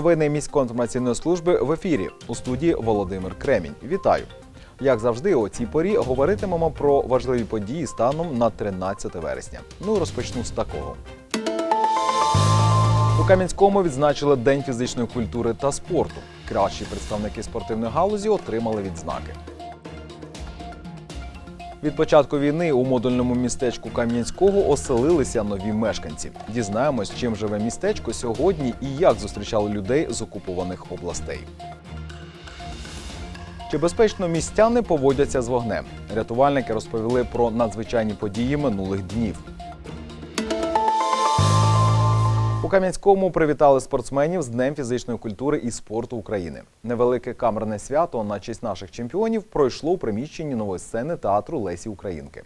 Новини міської інформаційної служби в ефірі у студії Володимир Кремінь. Вітаю! Як завжди, о цій порі говоритимемо про важливі події станом на 13 вересня. Ну розпочну з такого. У Кам'янському відзначили День фізичної культури та спорту. Кращі представники спортивної галузі отримали відзнаки. Від початку війни у модульному містечку Кам'янського оселилися нові мешканці. Дізнаємось, чим живе містечко сьогодні і як зустрічали людей з окупованих областей. Чи безпечно містяни поводяться з вогнем? Рятувальники розповіли про надзвичайні події минулих днів. У Кам'янському привітали спортсменів з Днем фізичної культури і спорту України. Невелике камерне свято на честь наших чемпіонів пройшло у приміщенні нової сцени театру Лесі Українки.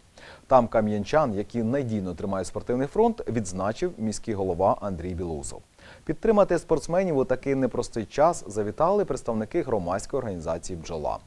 Там кам'янчан, які надійно тримають спортивний фронт, відзначив міський голова Андрій Білоусов. Підтримати спортсменів у такий непростий час завітали представники громадської організації Бджола.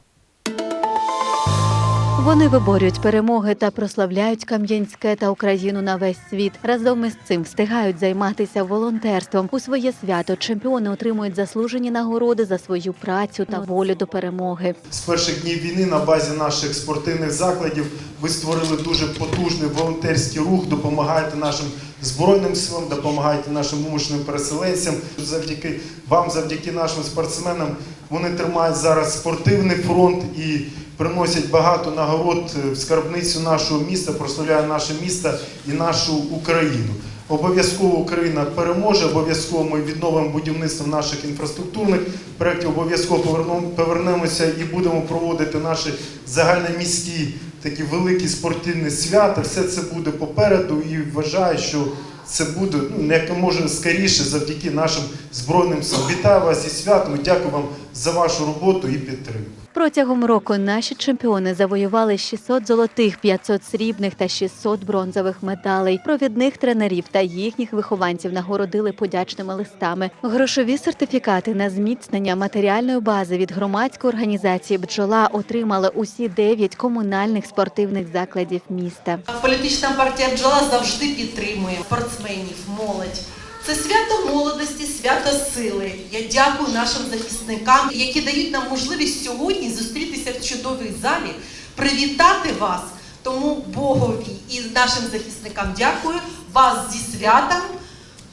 Вони виборюють перемоги та прославляють Кам'янське та Україну на весь світ. Разом із цим встигають займатися волонтерством. У своє свято чемпіони отримують заслужені нагороди за свою працю та волю до перемоги. З перших днів війни на базі наших спортивних закладів ви створили дуже потужний волонтерський рух, допомагаєте нашим збройним силам, допомагаєте нашим вимушеним переселенцям. Завдяки вам, завдяки нашим спортсменам, вони тримають зараз спортивний фронт і приносять багато нагород в скарбницю нашого міста, прославляє наше місто і нашу Україну. Обов'язково Україна переможе, обов'язково ми відновимо будівництво наших інфраструктурних проєктів, обов'язково повернемо- повернемося і будемо проводити наші загальноміські такі великі спортивні свята. Все це буде попереду і вважаю, що це буде ну, як може скоріше завдяки нашим збройним силам. Вітаю вас зі святом. Дякую вам за вашу роботу і підтримку. Протягом року наші чемпіони завоювали 600 золотих, 500 срібних та 600 бронзових медалей. Провідних тренерів та їхніх вихованців нагородили подячними листами. Грошові сертифікати на зміцнення матеріальної бази від громадської організації Бджола отримали усі дев'ять комунальних спортивних закладів міста. Політична партія бджола завжди підтримує спортсменів, молодь. Це свято молодості, свято сили. Я дякую нашим захисникам, які дають нам можливість сьогодні зустрітися в чудовій залі, привітати вас. Тому Богові і нашим захисникам дякую вас зі святом.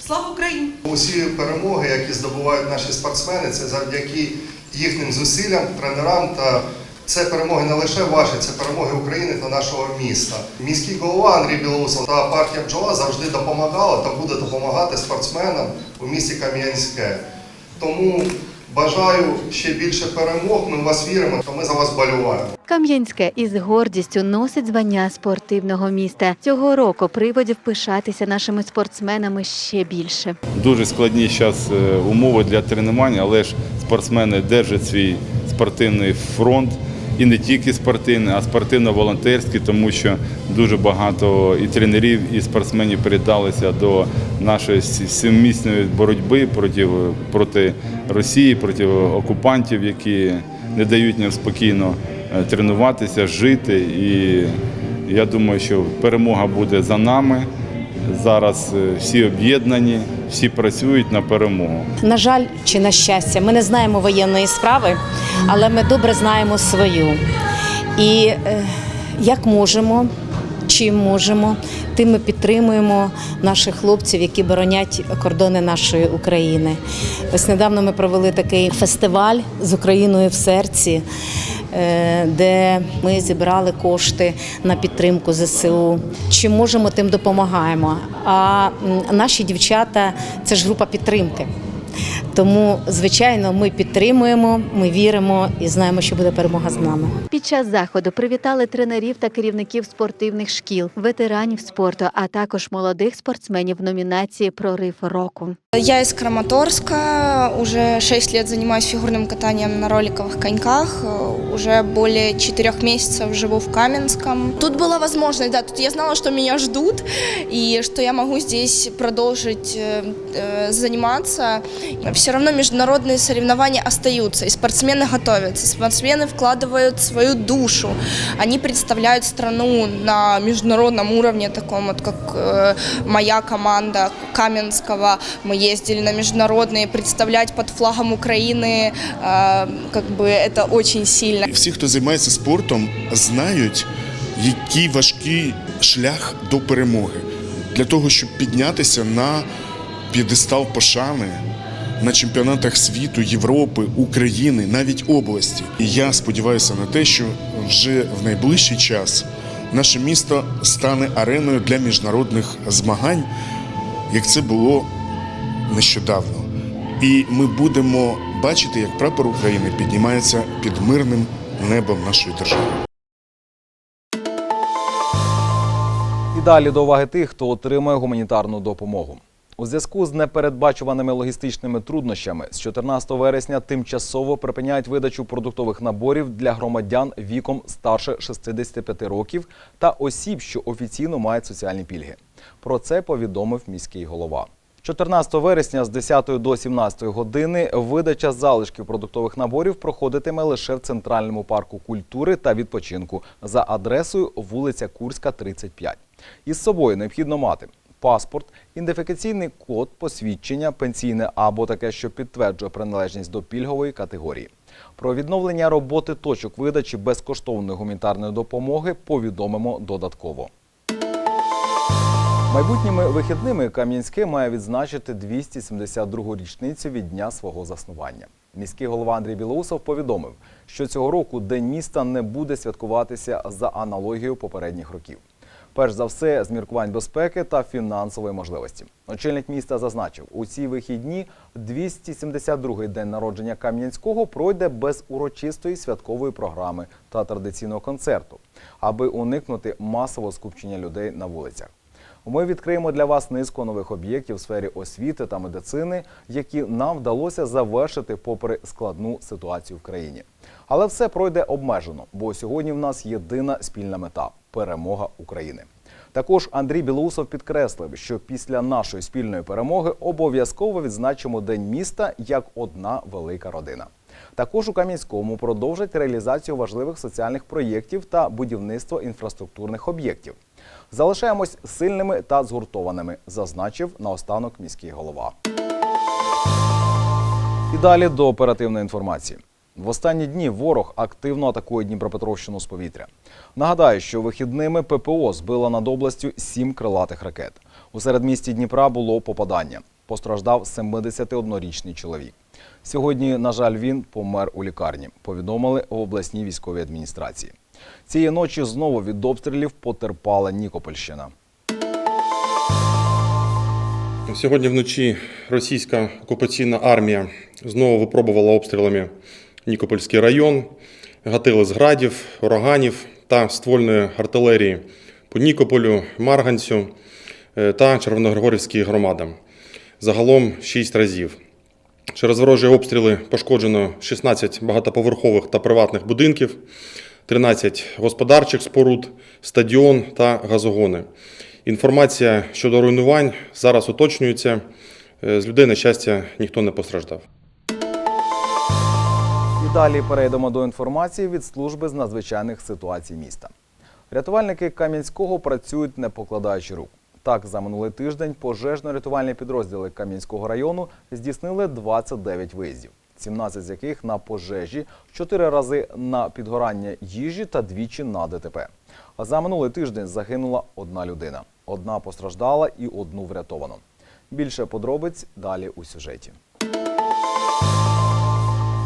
Слава Україні! Усі перемоги, які здобувають наші спортсмени, це завдяки їхнім зусиллям, тренерам та це перемоги не лише ваші, це перемоги України та нашого міста. Міський голова Андрій Білоусов та партія бджола завжди допомагала та буде допомагати спортсменам у місті Кам'янське. Тому бажаю ще більше перемог. Ми в вас віримо, то ми за вас болюваємо. Кам'янське із гордістю носить звання спортивного міста. Цього року приводів пишатися нашими спортсменами ще більше. Дуже складні зараз умови для тренувань, але ж спортсмени держать свій спортивний фронт. І не тільки спортивний, а спортивно-волонтерський, тому що дуже багато і тренерів, і спортсменів передалися до нашої сіммісної боротьби проти, проти Росії, проти окупантів, які не дають нам спокійно е, тренуватися, жити. І я думаю, що перемога буде за нами. Зараз е, всі об'єднані, всі працюють на перемогу. На жаль, чи на щастя, ми не знаємо воєнної справи, але ми добре знаємо свою. І е, як можемо, чим можемо, тим ми підтримуємо наших хлопців, які боронять кордони нашої України. Ось недавно ми провели такий фестиваль з Україною в серці. Е, Де ми зібрали кошти на підтримку ЗСУ. Чим можемо, тим допомагаємо. А наші дівчата це ж група підтримки. Тому, звичайно, ми підтримуємо, ми віримо і знаємо, що буде перемога з нами. Під час заходу привітали тренерів та керівників спортивних шкіл, ветеранів спорту, а також молодих спортсменів в номінації Прорив року. Я из Краматорска, уже 6 лет занимаюсь фигурным катанием на роликовых коньках, э, уже более 4 месяцев живу в Каменском. Тут была возможность, да, тут я знала, что меня ждут и что я могу здесь продолжить э, э, заниматься. все равно международные соревнования остаются, и спортсмены готовятся, спортсмены вкладывают свою душу, они представляют страну на международном уровне, таком вот, как э, моя команда Каменского. Мы ездили на международные, представлять под флагом Украины, э, как бы это очень сильно. Всі, хто займається спортом, знають, який важкий шлях до перемоги для того, щоб піднятися на п'єдестал пошани на чемпіонатах світу, Європи, України, навіть області. І я сподіваюся на те, що вже в найближчий час наше місто стане ареною для міжнародних змагань, як це було нещодавно. І ми будемо бачити, як прапор України піднімається під мирним небом нашої держави. І далі до уваги тих, хто отримує гуманітарну допомогу. У зв'язку з непередбачуваними логістичними труднощами з 14 вересня тимчасово припиняють видачу продуктових наборів для громадян віком старше 65 років та осіб, що офіційно мають соціальні пільги. Про це повідомив міський голова. 14 вересня з 10 до 17 години видача залишків продуктових наборів проходитиме лише в Центральному парку культури та відпочинку за адресою вулиця Курська, 35. Із собою необхідно мати паспорт, ідентифікаційний код, посвідчення, пенсійне або таке, що підтверджує приналежність до пільгової категорії. Про відновлення роботи точок видачі безкоштовної гуманітарної допомоги повідомимо додатково. Майбутніми вихідними Кам'янське має відзначити 272-гу річницю від дня свого заснування. Міський голова Андрій Білоусов повідомив, що цього року День міста не буде святкуватися за аналогією попередніх років. Перш за все, з міркувань безпеки та фінансової можливості. Очільник міста зазначив, у ці вихідні 272-й день народження Кам'янського пройде без урочистої святкової програми та традиційного концерту, аби уникнути масового скупчення людей на вулицях. Ми відкриємо для вас низку нових об'єктів в сфері освіти та медицини, які нам вдалося завершити попри складну ситуацію в країні. Але все пройде обмежено, бо сьогодні в нас єдина спільна мета перемога України. Також Андрій Білоусов підкреслив, що після нашої спільної перемоги обов'язково відзначимо День міста як одна велика родина. Також у Кам'янському продовжать реалізацію важливих соціальних проєктів та будівництво інфраструктурних об'єктів. Залишаємось сильними та згуртованими, зазначив наостанок міський голова. І далі до оперативної інформації. В останні дні ворог активно атакує Дніпропетровщину з повітря. Нагадаю, що вихідними ППО збила над областю сім крилатих ракет. У середмісті Дніпра було попадання. Постраждав 71-річний чоловік. Сьогодні, на жаль, він помер у лікарні. Повідомили в обласній військовій адміністрації. Цієї ночі знову від обстрілів потерпала Нікопольщина. Сьогодні вночі російська окупаційна армія знову випробувала обстрілами Нікопольський район, гатили з градів, ураганів та ствольної артилерії по Нікополю, Марганцю е, та Червоногригорівській громадам. Загалом 6 разів. Через ворожі обстріли пошкоджено 16 багатоповерхових та приватних будинків, 13 господарчих споруд, стадіон та газогони. Інформація щодо руйнувань зараз уточнюється. Е, З людей, на щастя, ніхто не постраждав. Далі перейдемо до інформації від служби з надзвичайних ситуацій міста. Рятувальники Кам'янського працюють не покладаючи рук. Так, за минулий тиждень пожежно-рятувальні підрозділи Кам'янського району здійснили 29 виїздів, 17 з яких на пожежі, 4 рази на підгорання їжі та двічі на ДТП. А за минулий тиждень загинула одна людина, одна постраждала і одну врятовано. Більше подробиць далі у сюжеті.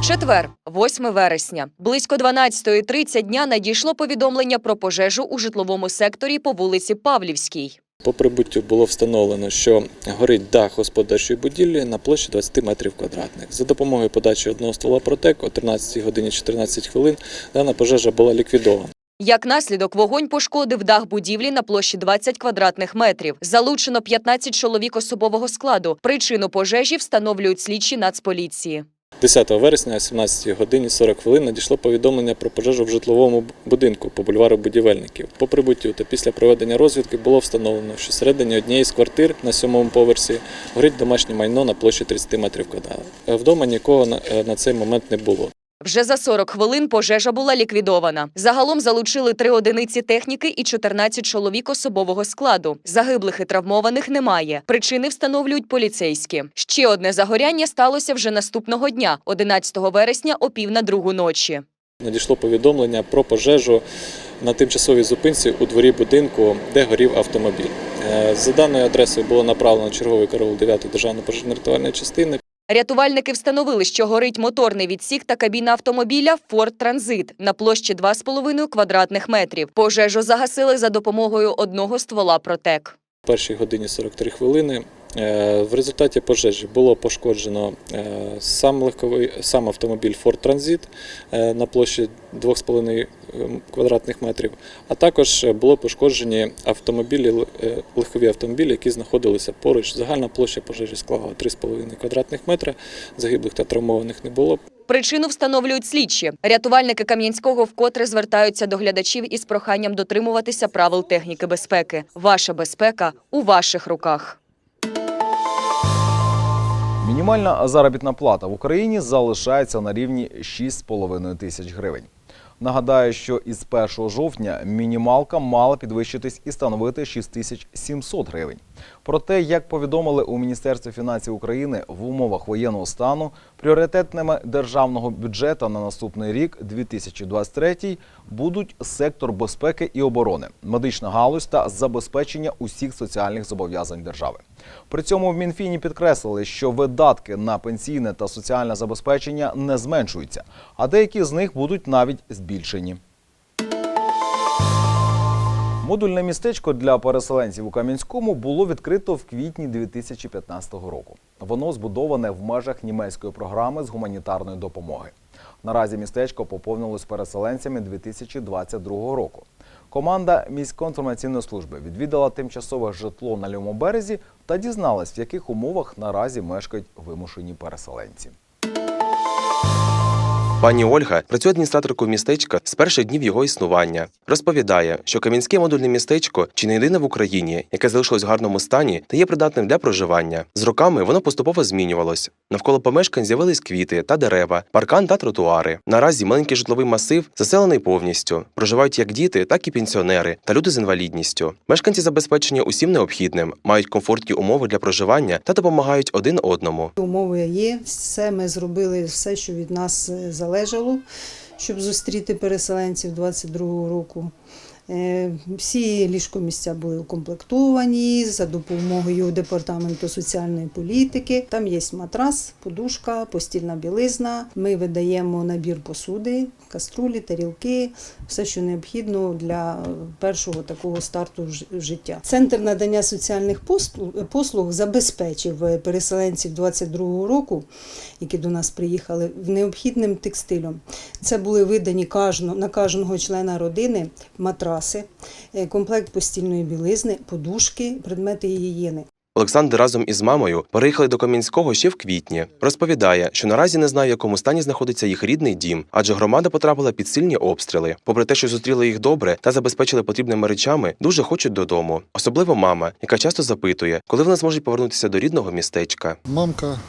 Четвер, 8 вересня. Близько 12.30 дня надійшло повідомлення про пожежу у житловому секторі по вулиці Павлівській. По прибуттю було встановлено, що горить дах господарчої будівлі на площі 20 метрів квадратних. За допомогою подачі одного ствола протек о 13 годині 14 хвилин дана пожежа була ліквідована. Як наслідок, вогонь пошкодив дах будівлі на площі 20 квадратних метрів. Залучено 15 чоловік особового складу. Причину пожежі встановлюють слідчі Нацполіції. 10 вересня о 17 годині 40 хвилин надійшло повідомлення про пожежу в житловому будинку по бульвару будівельників. По прибуттю та після проведення розвідки було встановлено, що всередині однієї з квартир на сьомому поверсі горить домашнє майно на площі 30 метрів квадратних. Вдома нікого е, на цей момент не було. Вже за 40 хвилин пожежа була ліквідована. Загалом залучили три одиниці техніки і 14 чоловік особового складу. Загиблих і травмованих немає. Причини встановлюють поліцейські. Ще одне загоряння сталося вже наступного дня, 11 вересня, о пів на другу ночі. Надійшло повідомлення про пожежу на тимчасовій зупинці у дворі будинку, де горів автомобіль. Е, За даною адресою було направлено черговий караул 9-ї державної пожежно-рятувальної частини. Рятувальники встановили, що горить моторний відсік та кабіна автомобіля Форд Транзит на площі 2,5 квадратних метрів. Пожежу загасили за допомогою одного ствола Протек. Першій годині 43 хвилини. Е, В результаті пожежі було пошкоджено е, сам легковий сам автомобіль Ford Transit е, на площі 2,5 квадратних метрів, а також було пошкоджені автомобілі, легкові автомобілі, які знаходилися поруч. Загальна площа пожежі склала 3,5 квадратних метра. Загиблих та травмованих не було. Причину встановлюють слідчі. Рятувальники Кам'янського вкотре звертаються до глядачів із проханням дотримуватися правил техніки безпеки. Ваша безпека у ваших руках. Мінімальна заробітна плата в Україні залишається на рівні 6,5 тисяч гривень. Нагадаю, що із 1 жовтня мінімалка мала підвищитись і становити 6700 гривень. Проте, як повідомили у Міністерстві фінансів України, в умовах воєнного стану пріоритетними державного бюджету на наступний рік 2023 будуть сектор безпеки і оборони, медична галузь та забезпечення усіх соціальних зобов'язань держави. При цьому в Мінфіні підкреслили, що видатки на пенсійне та соціальне забезпечення не зменшуються, а деякі з них будуть навіть збільшені. Модульне містечко для переселенців у Кам'янському було відкрито в квітні 2015 року. Воно збудоване в межах німецької програми з гуманітарної допомоги. Наразі містечко поповнилось переселенцями 2022 року. Команда міської інформаційної служби відвідала тимчасове житло на лівому та дізналась, в яких умовах наразі мешкають вимушені переселенці. Пані Ольга працює адміністраторкою містечка з перших днів його існування. Розповідає, що Кам'янське модульне містечко чи не єдине в Україні, яке залишилось в гарному стані та є придатним для проживання. З роками воно поступово змінювалось. Навколо помешкань з'явились квіти та дерева, паркан та тротуари. Наразі маленький житловий масив заселений повністю. Проживають як діти, так і пенсіонери та люди з інвалідністю. Мешканці забезпечені усім необхідним, мають комфортні умови для проживання та допомагають один одному. Умови є, все ми зробили, все, що від нас е, залежало, щоб зустріти переселенців 22-го року. Е, Всі ліжкомісця були укомплектовані за допомогою департаменту соціальної політики. Там є матрас, подушка, постільна білизна. Ми видаємо набір посуди, каструлі, тарілки, все, що необхідно для першого такого старту в життя. Центр надання соціальних послуг, забезпечив переселенців 22-го року, які до нас приїхали, необхідним текстилем. Це були видані на кожного члена родини матраси, е, комплект постільної білизни, подушки, предмети гігієни. Олександр разом із мамою переїхали до Кам'янського ще в квітні. Розповідає, що наразі не знає, в якому стані знаходиться їх рідний дім, адже громада потрапила під сильні обстріли. Попри те, що зустріли їх добре та забезпечили потрібними речами, дуже хочуть додому. Особливо мама, яка часто запитує, коли вони зможуть повернутися до рідного містечка. Мамка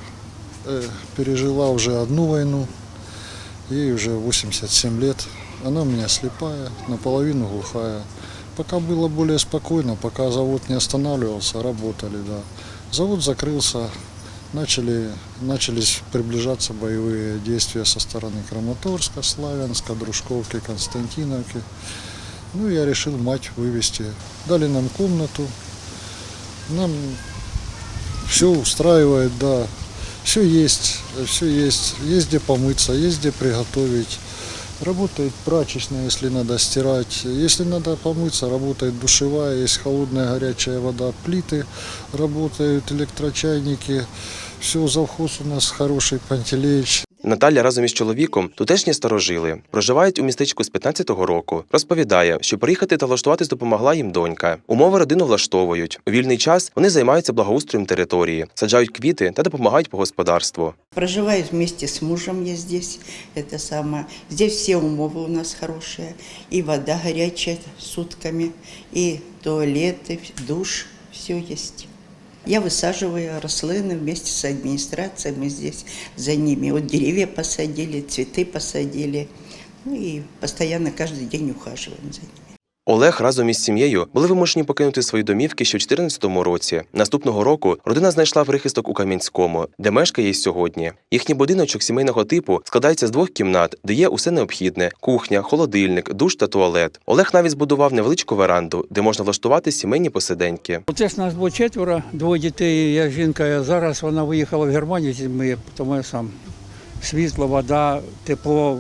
э, пережила уже одну войну, ей уже 87 лет. Она у меня слепая, наполовину глухая. Пока было более спокойно, пока завод не останавливался, работали, да. Завод закрылся, начали, начались приближаться боевые действия со стороны Краматорска, Славянска, Дружковки, Константиновки. Ну, я решил мать вывести. Дали нам комнату. Нам все устраивает, да. Все есть, все есть. Есть где помыться, есть где приготовить. Работает прачечная, если надо стирать. Если надо помыться, работает душевая, есть холодная горячая вода, плиты, работают электрочайники. Все, завхоз у нас хороший, Пантелеич. Наталя разом із чоловіком тутешні старожили. Проживають у містечку з 15-го року. Розповідає, що приїхати та влаштуватись допомогла їм донька. Умови родину влаштовують. У вільний час вони займаються благоустроєм території, саджають квіти та допомагають по господарству. Проживаю вместе с мужем я здесь. Это самое. Здесь все умовы у нас хорошие. И вода горячая сутками, и туалеты, душ, все есть. Я высаживаю рослины вместе с администрацией. Мы здесь за ними. Вот деревья посадили, цветы посадили. Ну и постоянно каждый день ухаживаем за ними. Олег разом із сім'єю були вимушені покинути свої домівки ще у 2014 році. Наступного року родина знайшла прихисток у Кам'янському, де мешкає сьогодні. Їхній будиночок сімейного типу складається з двох кімнат, де є усе необхідне: кухня, холодильник, душ та туалет. Олег навіть збудував невеличку веранду, де можна влаштувати сімейні посиденьки. Оце ж нас було четверо, двоє дітей, я жінка. Зараз вона виїхала в Германію, зі мною, тому я сам. Світло, вода, тепло,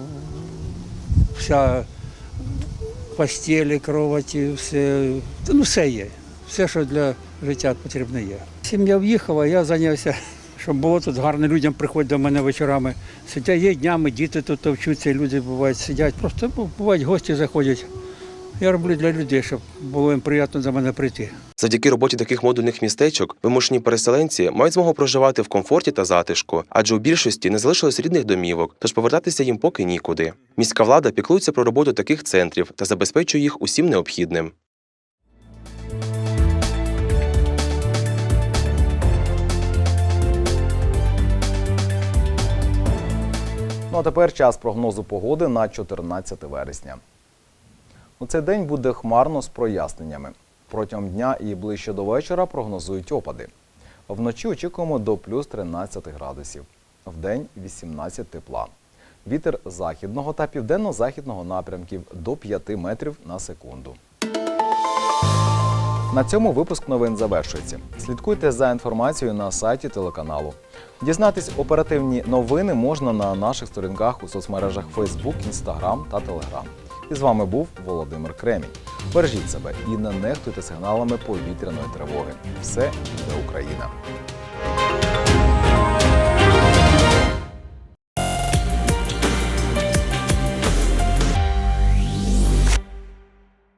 вся постелі, кроваті, все, ну, все є. Все, що для життя потрібне є. Сім'я в'їхала, я зайнявся, щоб було тут гарно людям приходять до мене вечорами. Сидять є днями, діти тут вчаться, люди бувають, сидять. Просто бувають гості заходять. Я роблю для людей, щоб було їм приємно до мене прийти. Завдяки роботі таких модульних містечок вимушені переселенці мають змогу проживати в комфорті та затишку, адже у більшості не залишилось рідних домівок, тож повертатися їм поки нікуди. Міська влада піклується про роботу таких центрів та забезпечує їх усім необхідним. Ну а тепер час прогнозу погоди на 14 вересня. У цей день буде хмарно з проясненнями. Протягом дня і ближче до вечора прогнозують опади. Вночі очікуємо до плюс 13 градусів. Вдень 18 тепла. Вітер західного та південно-західного напрямків до 5 метрів на секунду. На цьому випуск новин завершується. Слідкуйте за інформацією на сайті телеканалу. Дізнатись оперативні новини можна на наших сторінках у соцмережах Facebook, Instagram та Telegram. І з вами був Володимир Кремінь. Бережіть себе і не нехтуйте сигналами повітряної тривоги. Все буде Україна!